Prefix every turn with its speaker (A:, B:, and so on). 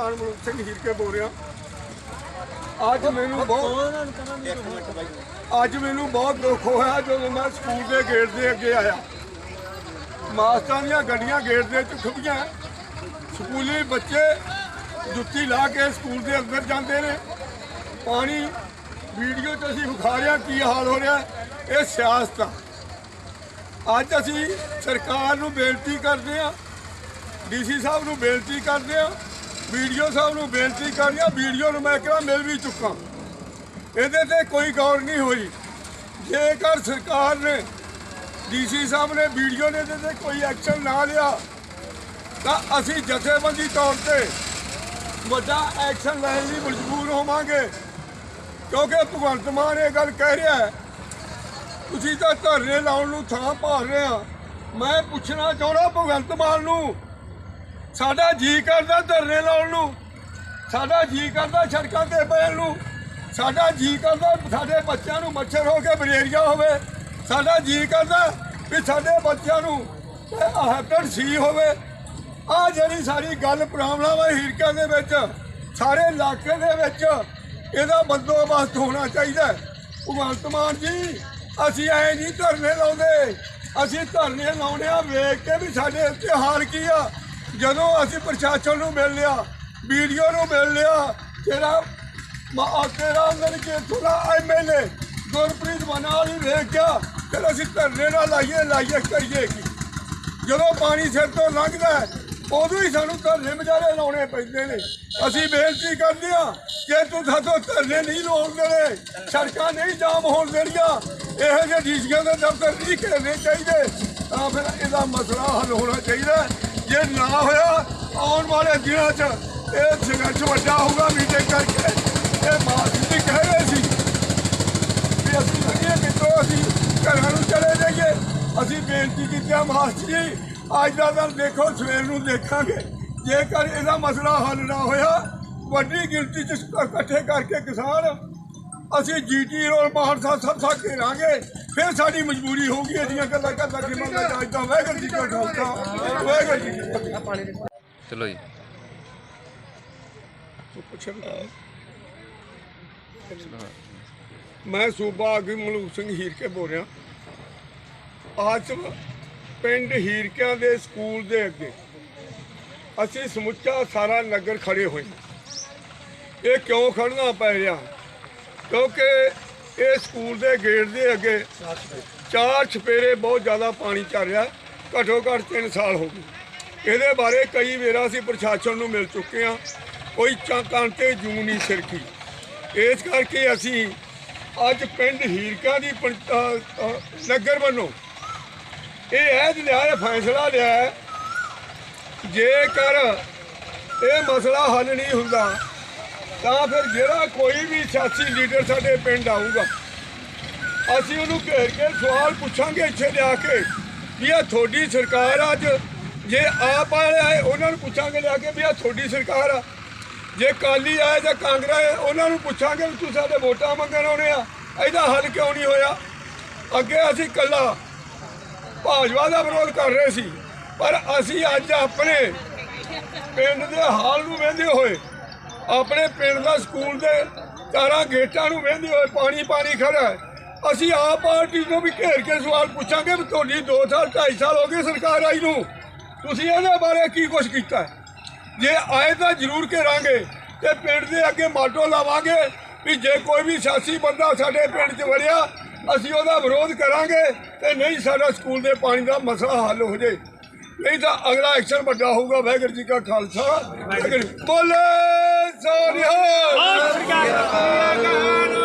A: ਪ੍ਰਧਾਨ ਮਲੂਕ ਸਿੰਘ ਹੀਰਕੇ ਬੋਲ ਰਿਹਾ। ਅੱਜ ਮੈਨੂੰ ਬਹੁਤ ਅੱਜ ਮੈਨੂੰ ਬਹੁਤ ਦੁੱਖ ਹੋਇਆ ਜਦੋਂ ਮੈਂ ਸਕੂਲ ਦੇ ਗੇਟ ਦੇ ਅੱਗੇ ਆਇਆ। ਮਾਸਟਰਾਂ ਦੀਆਂ ਗੱਡੀਆਂ ਗੇਟ ਦੇ ਚ ਖੁੱਬੀਆਂ ਸਕੂਲੀ ਬੱਚੇ ਜੁੱਤੀ ਲਾ ਕੇ ਸਕੂਲ ਦੇ ਅੰਦਰ ਜਾਂਦੇ ਨੇ। ਪਾਣੀ ਵੀਡੀਓ 'ਚ ਅਸੀਂ ਵਿਖਾ ਰਹੇ ਕੀ ਹਾਲ ਹੋ ਰਿਹਾ। ਇਹ ਸਿਆਸਤ ਆ। ਅੱਜ ਅਸੀਂ ਸਰਕਾਰ ਨੂੰ ਬੇਨਤੀ ਕਰਦੇ ਹਾਂ ਡੀਸੀ ਸਾਹਿਬ ਨੂੰ ਬੇਨਤੀ ਕਰਦੇ ਹਾਂ ਵੀਡੀਓ ਸਾਹਿਬ ਨੂੰ ਬੇਨਤੀ ਕਰਦੇ ਹਾਂ ਵੀਡੀਓ ਨੂੰ ਮੈਂ ਕਿਹਾ ਮਿਲ ਵੀ ਚੁੱਕਾ। ਇਹਦੇ ਤੇ ਕੋਈ ਗੌਰ ਨਹੀਂ ਹੋਈ। ਜੇਕਰ ਸਰਕਾਰ ਨੇ, ਡੀਸੀ ਸਾਹਿਬ ਨੇ ਵੀਡੀਓ ਨੇ ਇਹਦੇ ਤੇ ਕੋਈ ਐਕਸ਼ਨ ਨਾ ਲਿਆ, ਤਾਂ ਅਸੀਂ ਜਥੇਬੰਦੀ ਤੌਰ ਤੇ ਵੱਡਾ ਐਕਸ਼ਨ ਲੈਣ ਲਈ ਮਜਬੂਰ ਹੋਵਾਂਗੇ। ਕਿਉਂਕਿ ਭਗਵੰਤ ਮਾਨ ਇਹ ਗੱਲ ਕਹਿ ਰਿਹਾ ਹੈ, ਤੁਸੀਂ ਤਾਂ ਧਰਨੇ ਲਾਉਣ ਨੂੰ ਥਾਂ ਭਾਲ ਰਹੇ ਆ। ਮੈਂ ਪੁੱਛਣਾ ਚਾਹੁੰਦਾ ਭਗਵੰਤ ਮਾਨ ਨੂੰ ਸਾਡਾ ਜੀ ਕਰਦਾ ਧਰਨੇ ਲਾਉਣ ਨੂੰ। ਸਾਡਾ ਜੀ ਕਰਦਾ ਸੜਕਾਂ ਤੇ ਪੈਣ ਨੂੰ। ਸਾਡਾ ਜੀ ਕਰਦਾ ਸਾਡੇ ਬੱਚਿਆਂ ਨੂੰ ਮੱਛਰ ਹੋ ਕੇ ਮਲੇਰੀਆ ਹੋਵੇ। ਸਾਡਾ ਜੀ ਕਰਦਾ ਵੀ ਸਾਡੇ ਬੱਚਿਆਂ ਨੂੰ ਹੈਪੇਟ ਸੀ ਹੋਵੇ। ਆ ਜਿਹੜੀ ਸਾਰੀ ਗੱਲ ਪ੍ਰਾਬਲਮ ਹੈ ਹਿਰਕਾਂ ਦੇ ਵਿੱਚ, ਸਾਰੇ ਇਲਾਕੇ ਦੇ ਵਿੱਚ, ਇਹਦਾ ਬੰਦੋਬਸਤ ਹੋਣਾ ਚਾਹੀਦਾ ਭਗਵੰਤ ਮਾਨ ਜੀ, ਅਸੀਂ ਐ ਨਹੀਂ ਧਰਨੇ ਲਾਉਂਦੇ। ਅਸੀਂ ਧਰਨੇ ਲਾਉਣੇ ਆ ਵੇਖ ਕੇ ਵੀ ਸਾਡੇ ਉੱਤੇ ਹਾਲ ਕੀ ਆ। ਜਦੋਂ ਅਸੀਂ ਪ੍ਰਸ਼ਾਸਨ ਨੂੰ ਮਿਲ ਲਿਆ, ਵੀਡੀਓ ਨੂੰ ਮਿਲ ਲਿਆ ਤੇਰਾ ਮਾ ਤੇਰਾ ਅੰਦਰ ਕੇ ਥੋੜਾ ਐਮਐਲਏ ਗੁਰਪ੍ਰੀਤ ਮਨਾਲੀ ਵੇਖ ਗਿਆ, ਫਿਰ ਅਸੀਂ ਧਰਨੇ ਨਾਲ ਲਾਈਏ ਲਾਈਏ, ਕਰੀਏ ਕੀ? ਜਦੋਂ ਪਾਣੀ ਸਿਰ ਤੋਂ ਲੰਘਦਾ ਉਦੋਂ ਹੀ ਸਾਨੂੰ ਧਰਨੇ ਵਿਚਾਰੇ ਲਾਉਣੇ ਪੈਂਦੇ ਨੇ। ਅਸੀਂ ਬੇਨਤੀ ਕਰਦੇ ਹਾਂ ਕਿ ਤੂੰ ਸਾਥੋਂ ਧਰਨੇ ਨਹੀਂ ਲਾਉਣ ਦੇਣੇ, ਸੜਕਾਂ ਨਹੀਂ ਜਾਮ ਹੋਣ ਦੇਣੀਆਂ, ਇਹੋ ਜਿਹੇ ਡੀਸੀਆਂ ਦੇ ਦਫ਼ਤਰ ਨਹੀਂ ਘੇਰਨੇ ਚਾਹੀਦੇ, ਤਾਂ ਫਿਰ ਇਹਦਾ ਮਸਲਾ ਹੱਲ ਹੋਣਾ ਚਾਹੀਦਾ ਜੇ ਨਾ ਹੋਇਆ, ਆਉਣ ਵਾਲੇ ਦਿਨਾਂ 'ਚ ਇਹ ਸੰਘਰਸ਼ ਵੱਡਾ ਹੋਊਗਾ ਮੀਟਿੰਗ ਕਰਕੇ। ਇਹ ਮਾਰਚ ਦੀ ਕਹਿ ਰਹੇ ਸੀ ਵੀ ਅਸੀਂ ਲੱਗੇ ਕਿਤੋਂ ਅਸੀਂ ਘਰਾਂ ਨੂੰ ਚਲੇ ਜਾਈਏ। ਅਸੀਂ ਬੇਨਤੀ ਕੀਤੀ ਆ ਮਾਸਟਰ ਜੀ, ਅੱਜ ਦਾ ਦਿਨ ਦੇਖੋ, ਸਵੇਰ ਨੂੰ ਦੇਖਾਂਗੇ। ਜੇਕਰ ਇਹਦਾ ਮਸਲਾ ਹੱਲ ਨਾ ਹੋਇਆ, ਵੱਡੀ ਗਿਣਤੀ ਚ ਇਕੱਠੇ ਕਰਕੇ ਕਿਸਾਨ ਅਸੀਂ ਜੀਟੀ ਰੋਲ ਮਾਨਸਾ ਸਭ ਸਭ ਘੇਰਾਂਗੇ। ਫਿਰ ਸਾਡੀ ਮਜਬੂਰੀ ਹੋਊਗੀ ਇਹਦੀਆਂ ਗੱਲਾਂ ਕਰਦਾ ਕਿ ਮੰਗਾ ਚਾਹੀਦਾ ਵਾਹਿਗੁਰੂ ਜੀ ਕਾ ਖਾਲਸਾ ਵਾਹਿਗੁਰੂ ਜੀ ਕੀ ਫਤਿਹ।
B: ਚਲੋ ਜੀ।
A: ਮੈਂ ਸੂਬਾ ਆਗੂ ਮਲੂਕ ਸਿੰਘ ਹੀਰਕੇ ਬੋਲ ਰਿਹਾ। ਅੱਜ ਪਿੰਡ ਹੀਰਕਿਆਂ ਦੇ ਸਕੂਲ ਦੇ ਅੱਗੇ ਅਸੀਂ ਸਮੁੱਚਾ ਸਾਰਾ ਨਗਰ ਖੜੇ ਹੋਏ। ਹਾਂ। ਇਹ ਕਿਉਂ ਖੜਨਾ ਪੈ ਰਿਹਾ? ਕਿਉਂਕਿ ਇਹ ਸਕੂਲ ਦੇ ਗੇਟ ਦੇ ਅੱਗੇ ਚਾਰ ਛਪੇਰੇ ਬਹੁਤ ਜ਼ਿਆਦਾ ਪਾਣੀ ਚੱਲ ਰਿਹਾ, ਘੱਟੋ ਘੱਟ 3 ਸਾਲ ਹੋ ਗਏ। ਇਹਦੇ ਬਾਰੇ ਕਈ ਵੇਰਾ ਅਸੀਂ ਪ੍ਰਸ਼ਾਸਨ ਨੂੰ ਮਿਲ ਚੁੱਕੇ ਹਾਂ, ਕੋਈ ਚਾ- ਕੰਨ ਤੇ ਜੂ ਨਹੀਂ ਸਿਰਕੀ। ਇਸ ਕਰਕੇ ਅਸੀਂ ਅੱਜ ਪਿੰਡ ਹੀਰਕਾ ਦੀ ਪੰਚ- ਨਗਰ ਵੱਲੋਂ ਇਹ ਐਦ ਲਿਆ ਹੈ ਫੈਸਲਾ ਲਿਆ ਜੇਕਰ ਇਹ ਮਸਲਾ ਹੱਲ ਨਹੀਂ ਹੁੰਦਾ ਤਾਂ ਫਿਰ ਜਿਹੜਾ ਕੋਈ ਵੀ ਸਿਆਸੀ ਲੀਡਰ ਸਾਡੇ ਪਿੰਡ ਆਊਗਾ, ਅਸੀਂ ਉਹਨੂੰ ਘੇਰ ਕੇ ਸਵਾਲ ਪੁੱਛਾਂਗੇ ਇੱਥੇ ਲਿਆ ਕੇ ਵੀ ਇਹ ਤੁਹਾਡੀ ਸਰਕਾਰ ਆ ਅੱਜ ਜੇ ਆਪ ਵਾਲੇ ਆਏ ਉਹਨਾਂ ਨੂੰ ਪੁੱਛਾਂਗੇ ਲਿਆ ਕੇ ਵੀ ਇਹ ਤੁਹਾਡੀ ਸਰਕਾਰ ਆ। ਜੇ ਕਾਲੀ ਆਏ ਜਾਂ ਕਾਂਗਰਸ ਆਏ, ਉਹਨਾਂ ਨੂੰ ਪੁੱਛਾਂਗੇ ਵੀ ਤੁਸੀਂ ਸਾਡੇ ਵੋਟਾਂ ਮੰਗਣ ਆਉਣੇ ਆ, ਇਹਦਾ ਹੱਲ ਕਿਉਂ ਨਹੀਂ ਹੋਇਆ? ਅੱਗੇ ਅਸੀਂ ਕੱਲਾ ਭਾਜਪਾ ਦਾ ਵਿਰੋਧ ਕਰ ਰਹੇ ਸੀ, ਪਰ ਅਸੀਂ ਅੱਜ ਆਪਣੇ ਪਿੰਡ ਦੇ ਹਾਲ ਨੂੰ ਵੇਂਦੇ ਹੋਏ ਆਪਣੇ ਪਿੰਡ ਦਾ ਸਕੂਲ ਦੇ ਚਾਰਾਂ ਗੇਟਾਂ ਨੂੰ ਵੇਂਦੇ ਹੋਏ ਪਾਣੀ ਪਾਣੀ ਖੜਾ ਹੈ। ਅਸੀਂ ਆਪ ਪਾਰਟੀ ਨੂੰ ਵੀ ਘੇਰ ਕੇ ਸਵਾਲ ਪੁੱਛਾਂਗੇ ਵੀ ਤੁਹਾਡੀ 2 ਸਾਲ 2.5 ਸਾਲ ਹੋ ਗਏ ਸਰਕਾਰ ਆਈ ਨੂੰ। ਤੁਸੀਂ ਇਹਦੇ ਬਾਰੇ ਕੀ ਕੁਝ ਕੀਤਾ ਜੇ ਆਏ ਤਾਂ ਜ਼ਰੂਰ ਘੇਰਾਂਗੇ ਤੇ ਪਿੰਡ ਦੇ ਅੱਗੇ ਮਾਟੋ ਲਾਵਾਂਗੇ ਵੀ ਜੇ ਕੋਈ ਵੀ ਸਿਆਸੀ ਬੰਦਾ ਸਾਡੇ ਪਿੰਡ 'ਚ ਵੜਿਆ, ਅਸੀਂ ਉਹਦਾ ਵਿਰੋਧ ਕਰਾਂਗੇ ਤੇ ਨਹੀਂ ਸਾਡਾ ਸਕੂਲ ਦੇ ਪਾਣੀ ਦਾ ਮਸਲਾ ਹੱਲ ਹੋ ਜੇ। ਨਹੀਂ ਤਾਂ ਅਗਲਾ ਐਕਸ਼ਨ ਵੱਡਾ ਹੋਊਗਾ। ਵਾਹਿਗੁਰੂ ਜੀ ਕਾ ਖਾਲਸਾ। ਬੋਲੇ! ਵਾਹਿਗੁਰੂ ਬੋਲੇ ਸੋਨਿਹਾ